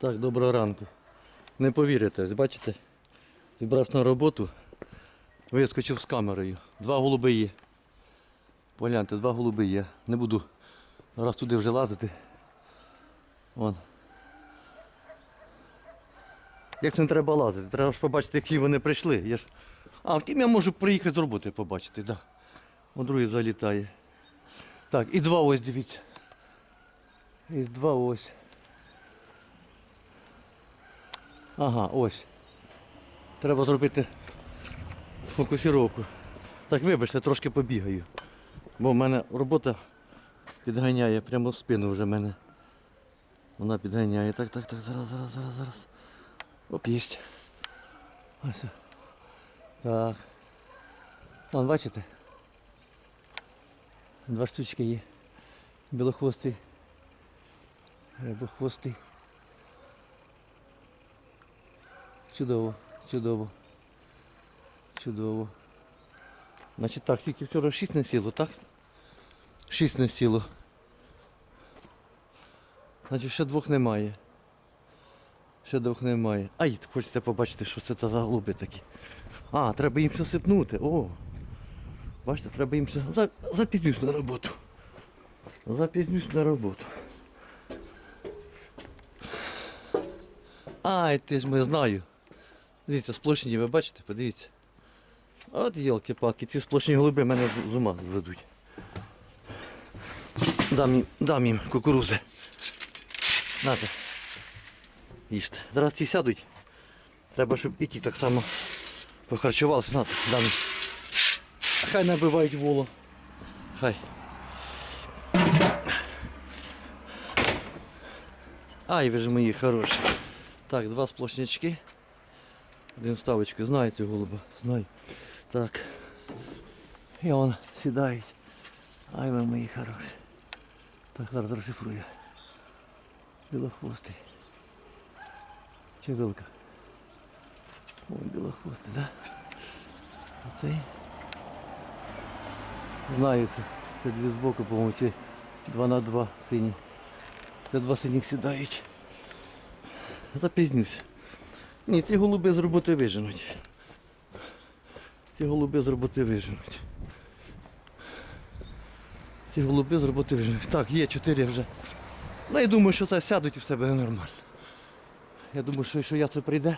Так, доброго ранку. Не повірите, бачите? Зібрався на роботу, вискочив з камерою. Два голуби є. Погляньте, два голуби є. Не буду раз туди вже лазити. Вон. Як не треба лазити? Треба ж побачити, які вони прийшли. Я ж... А, втім я можу приїхати з роботи побачити, так. Да. О, другий залітає. Так, і два ось дивіться. І два ось. Ага, ось. Треба зробити фокусировку. Так, вибачте, трошки побігаю. Бо в мене робота підганяє прямо в спину вже мене. Вона підганяє. Так, так, так, зараз, зараз, зараз, зараз. Оп, єсть. Ось. Так. Вон, бачите? Два штучки є. Білохвостий. Рябохвостий. Чудово, чудово. Чудово. Значить так, тільки вчора 6 не сіло, так? 6 не сіло. Значить ще двох немає. Ще двох немає. Ай, хочете побачити, що це за голуби такі. А, треба їм ще сипнути. О. Бачите, треба їм ще. Запізнюсь на роботу. Запізнюсь на роботу. Ай, ти ж ми знаю. Дивіться, сплошні, ви бачите, подивіться. От йолки-палки, ці сплошні голуби мене з ума зведуть. Дам їм, дам їм кукурузи. Нате. Їжте. Зараз ці сядуть. Треба, щоб і ті так само похарчувалися. Нате, дам їм. Хай набивають воло. Хай. Ай, ви ж мої хороші. Так, два сплошнячки. Один ставочки. Знаю цього голуба. Знаю. Так. І он сідають. Ай, ви мої хороші. Так, зараз розшифрую. Білохвостий. Чи вилка? О, білохвостий? Да? Оцей. Знаю це. Це дві збоку, по-моєму, ці два на два сині. Це два синіх сідають. Запізнюсь. Ні, ці голуби з роботи виженуть. Ці голуби з роботи виженуть. Ці голуби з роботи виженуть. Так, є чотири вже. Ну я думаю, що це сядуть і все буде нормально. Я думаю, що якщо ясно прийде,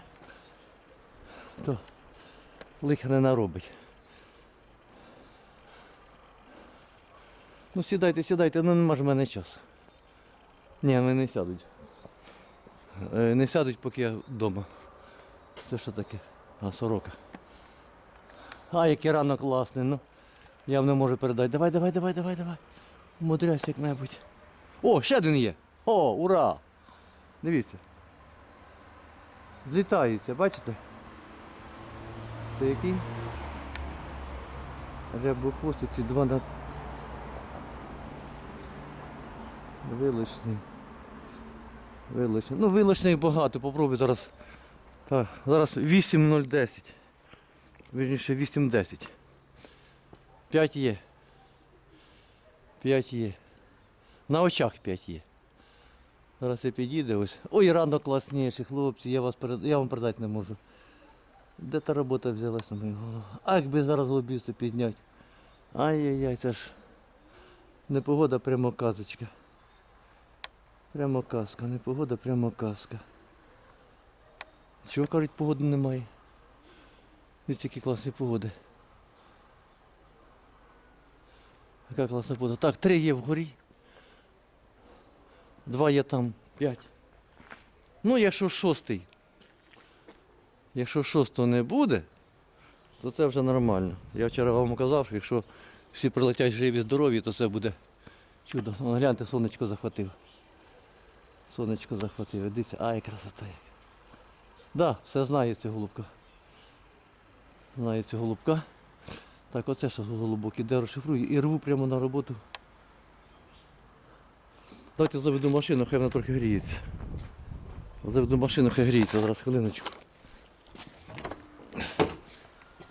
то лиха не наробить. Ну сідайте, сідайте, ну нема ж в мене часу. Ні, вони не сядуть. Е, Не сядуть, поки я вдома. Це що таке? А, сорока. А, який ранок класний, ну. Я не можу передати. Давай, давай, давай, давай, давай. Умудряйся як-небудь. О, ще один є. О, ура! Дивіться. Злітаються, бачите? Це який? Рябохвостиці два на Вилочний. Вилочний. Ну, вилочних багато, попробуй зараз. Так, зараз 8.010. Вірніше 8.10. 5 є. 5 є. На очах 5 є. Зараз я підійде ось. Ой, рано класніші, хлопці, я, вас перед... я вам передати не можу. Де та робота взялась на мою голову? А якби зараз лобісти підняти. Ай-яй-яй, це ж непогода прямо казочка. Прямо казка, не погода, прямо казка. Чого кажуть, погоди немає? Ось такі класні погоди. Яка класна погода. Так, три є вгорі. Два є там, п'ять. Ну, якщо шостий. Якщо шостого не буде, то це вже нормально. Я вчора вам казав, що якщо всі прилетять живі здорові, то це буде чудо. Гляньте, сонечко захватив. Сонечко захватив. Дивіться, ай, красота яка. Да, все знаю цю голубка. Знаю цю голубка. Так, оце що голубок іде, розшифрую і рву прямо на роботу. Давайте заведу машину, хай вона трохи гріється. Заведу машину, хай гріється, зараз хвилиночку.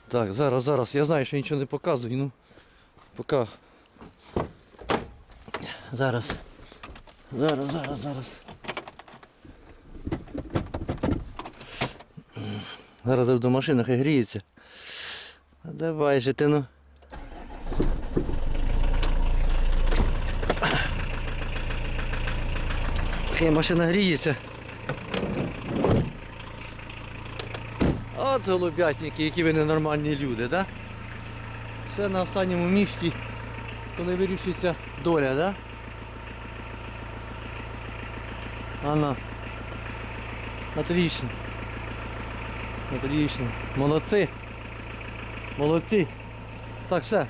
Так, зараз, зараз. Я знаю, що нічого не показую, ну поки. Зараз. Зараз, зараз, зараз. Зараз заведу машину, хай гріється. Давай же ти ну. Хай машина гріється. От голубятники, які ви ненормальні люди, да? Все на останньому місці, коли вирішується доля, да? Анна. Отлично. Отлично. Молодці. Молодці. Так, все.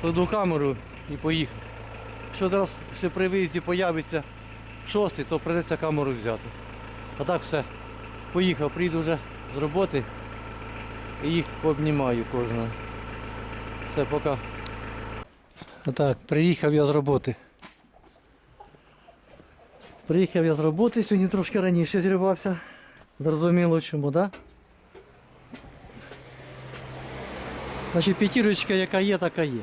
Кладу камеру і поїхав. Якщо зараз ще при виїзді появиться шостий, то прийдеться камеру взяти. А так все. Поїхав, прийду вже з роботи і їх пообнімаю кожного. Все, пока. Так, приїхав я з роботи. Приїхав я з роботи, сьогодні трошки раніше зірвався. Зрозуміло чому, так? Да? Значить, п'ятірочка, яка є, така є.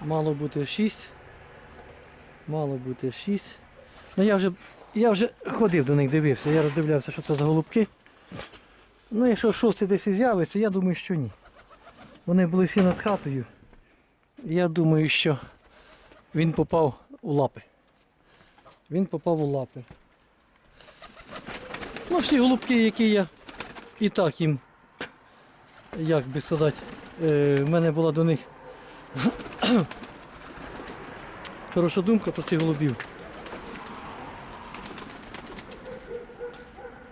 Мало бути 6. Мало бути 6. Ну я вже, я вже ходив до них, дивився, я роздивлявся, що це за голубки. Ну, якщо шостий десь з'явиться, я думаю, що ні. Вони були всі над хатою. Я думаю, що він попав у лапи. Він попав у лапи. Ну, всі голубки, які я і так їм, як би сказати, е, в мене була до них хороша думка про цих голубів.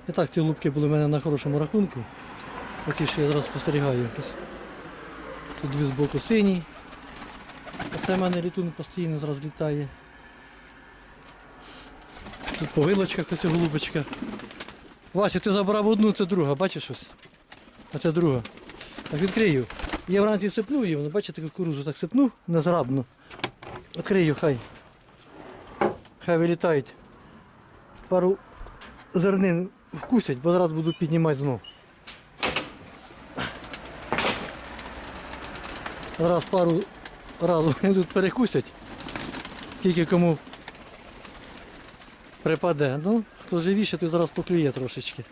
І так ці голубки були в мене на хорошому рахунку. Оці, що я зараз спостерігаю. Тут дві збоку сині. А це в мене літун постійно зараз літає. Тут по вилочках ось голубочка. Вася, ти забрав одну, це друга, бачиш щось? А це друга. Відкрию. Я вранці сипнув її, воно, бачите, кукурузу так сипнув незграбно. Відкрию, хай. Хай вилітають. Пару зернин вкусять, бо зараз буду піднімати знов. Зараз пару разів тут перекусять. Скільки кому припаде. Ну, хто живіше, той зараз поклює трошечки.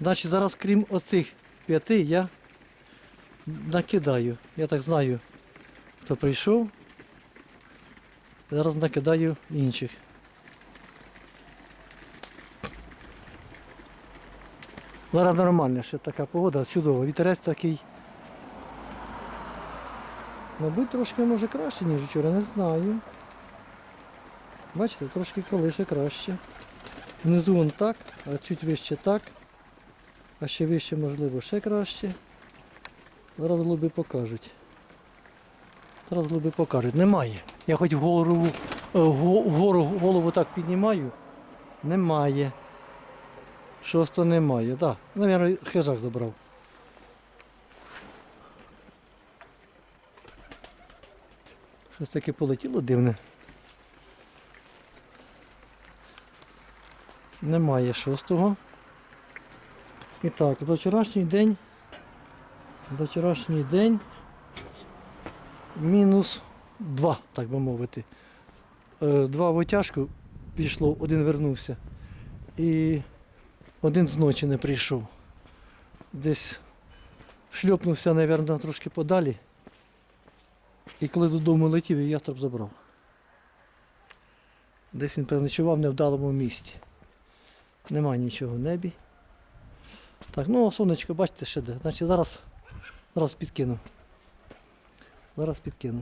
Значить, зараз крім оцих п'яти я накидаю. Я так знаю, хто прийшов. Зараз накидаю інших. Зараз нормальна ще така погода, чудова. Вітерець такий. Мабуть, трошки може краще, ніж вчора, не знаю. Бачите, трошки колише краще. Внизу вон так, а чуть вище так. А ще вище, можливо, ще краще. Зараз голуби покажуть. Зараз голуби покажуть. Немає. Я хоч вгору, е, вгору голову так піднімаю. Немає. Шосто немає. Так, да. Навірно, хижак забрав. Щось таке полетіло дивне. Немає шостого. І так, до вчорашній день. До вчорашній день мінус 2, так би мовити. Е, Два в отяжку пішло, один вернувся. І один зночі не прийшов. Десь шльопнувся, мабуть, трошки подалі. І коли додому летів, я ястреб забрав. Десь він переночував в невдалому місці. Нема нічого в небі. Так, ну сонечко, бачите, ще де. Значить зараз, зараз підкину. Зараз підкину.